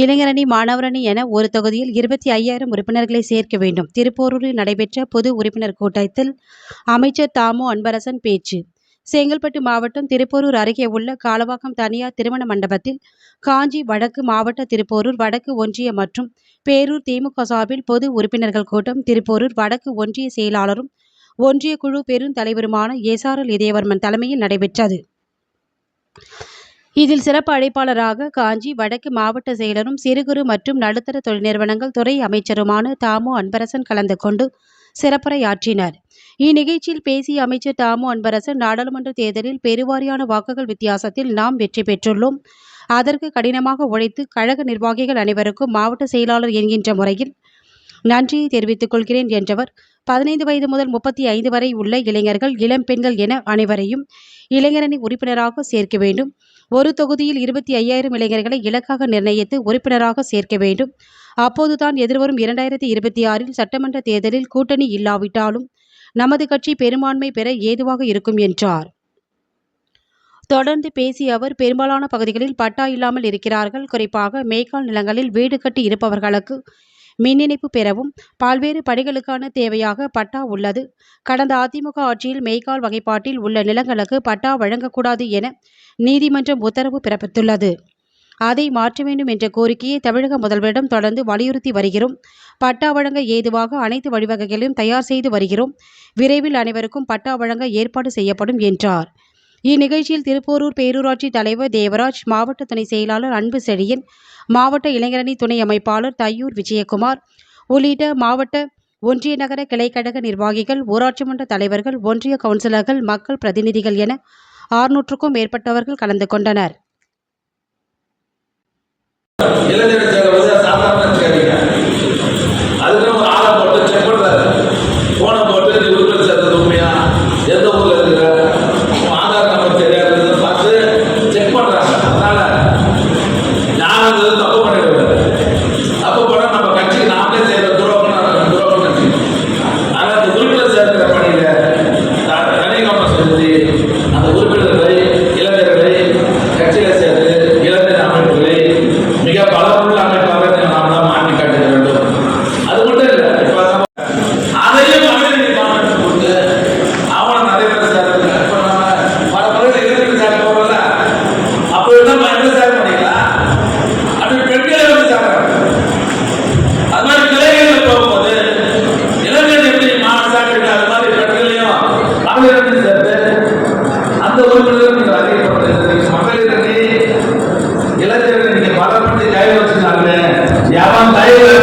இளைஞரணி மாணவரணி என ஒரு தொகுதியில் இருபத்தி ஐயாயிரம் உறுப்பினர்களை சேர்க்க வேண்டும். திருப்போரூரில் நடைபெற்ற பொது உறுப்பினர் கூட்டத்தில் அமைச்சர் தாமு அன்பரசன் பேச்சு. செங்கல்பட்டு மாவட்டம் திருப்போரூர் அருகே உள்ள காலவாக்கம் தனியார் திருமண மண்டபத்தில் காஞ்சி வடக்கு மாவட்ட திருப்போரூர் வடக்கு ஒன்றிய மற்றும் பேரூர் திமுக சார்பில் பொது உறுப்பினர்கள் கூட்டம் திருப்போரூர் வடக்கு ஒன்றிய செயலாளரும் ஒன்றிய குழு பெருந்தலைவருமான எஸ்ஆர்எல் இதயவர்மன் தலைமையில் நடைபெற்றது. இதில் சிறப்பு அழைப்பாளராக காஞ்சி வடக்கு மாவட்ட செயலரும் சிறு குறு மற்றும் நடுத்தர தொழில் நிறுவனங்கள் துறை அமைச்சருமான தாமு அன்பரசன் கலந்து கொண்டு சிறப்புரையாற்றினர். இந்நிகழ்ச்சியில் பேசிய அமைச்சர் தாமு அன்பரசன் நாடாளுமன்ற தேர்தலில் பெருவாரியான வாக்குகள் வித்தியாசத்தில் நாம் வெற்றி பெற்றுள்ளோம். அதற்கு கடினமாக உழைத்து கழக நிர்வாகிகள் அனைவருக்கும் மாவட்ட செயலாளர் என்கின்ற முறையில் நன்றியை தெரிவித்துக் கொள்கிறேன் என்றவர். பதினைந்து வயது முதல் முப்பத்தி ஐந்து வரை உள்ள இளைஞர்கள் இளம் பெண்கள் என அனைவரையும் இளைஞரணி உறுப்பினராக சேர்க்க வேண்டும். ஒரு தொகுதியில் இருபத்தி ஐயாயிரம் இளைஞர்களை இலக்காக நிர்ணயித்து உறுப்பினராக சேர்க்க வேண்டும். அப்போதுதான் எதிர்வரும் இரண்டாயிரத்தி இருபத்தி ஆறில் சட்டமன்ற தேர்தலில் கூட்டணி இல்லாவிட்டாலும் நமது கட்சி பெரும்பான்மை பெற ஏதுவாக இருக்கும் என்றார். தொடர்ந்து பேசிய அவர் பெரும்பாலான பகுதிகளில் பட்டா இல்லாமல் இருக்கிறார்கள். குறிப்பாக மேய்க்கால் நிலங்களில் வீடு கட்டி இருப்பவர்களுக்கு மின் இணைப்பு பெறவும் பல்வேறு பணிகளுக்கான தேவையாக பட்டா உள்ளது. கடந்த அதிமுக ஆட்சியில் மெய்கால் வகைப்பாட்டில் உள்ள நிலங்களுக்கு பட்டா வழங்கக்கூடாது என நீதிமன்றம் உத்தரவு பிறப்பித்துள்ளது. அதை மாற்ற வேண்டும் என்ற கோரிக்கையை தமிழக முதல்வரிடம் தொடர்ந்து வலியுறுத்தி வருகிறோம். பட்டா வழங்க ஏதுவாக அனைத்து வழிவகைகளையும் தயார் செய்து வருகிறோம். விரைவில் அனைவருக்கும் பட்டா வழங்க ஏற்பாடு செய்யப்படும் என்றார். இந்நிகழ்ச்சியில் திருப்போரூர் பேரூராட்சி தலைவர் தேவராஜ் மாவட்ட துணை செயலாளர் அன்பு செழியன் மாவட்ட இளைஞரணி துணை அமைப்பாளர் தையூர் விஜயகுமார் உள்ளிட்ட மாவட்ட ஒன்றிய நகர கிளைக்கழக நிர்வாகிகள் ஊராட்சி மன்ற தலைவர்கள் ஒன்றிய கவுன்சிலர்கள் மக்கள் பிரதிநிதிகள் என ஆறுநூற்றுக்கும் மேற்பட்டவர்கள் கலந்து கொண்டனர். போட்டு செக் பண்றாரு போனை போட்டு நீ சேர்த்தது உண்மையா? எந்த ஊர்ல இருக்கிற உறுப்பினர்கள் நீங்கள் அதிகப்படுத்த இளைஞர்கள் நீங்க பலப்பட்டு தயவு வச்சிருந்தாங்க யாரும் தயவு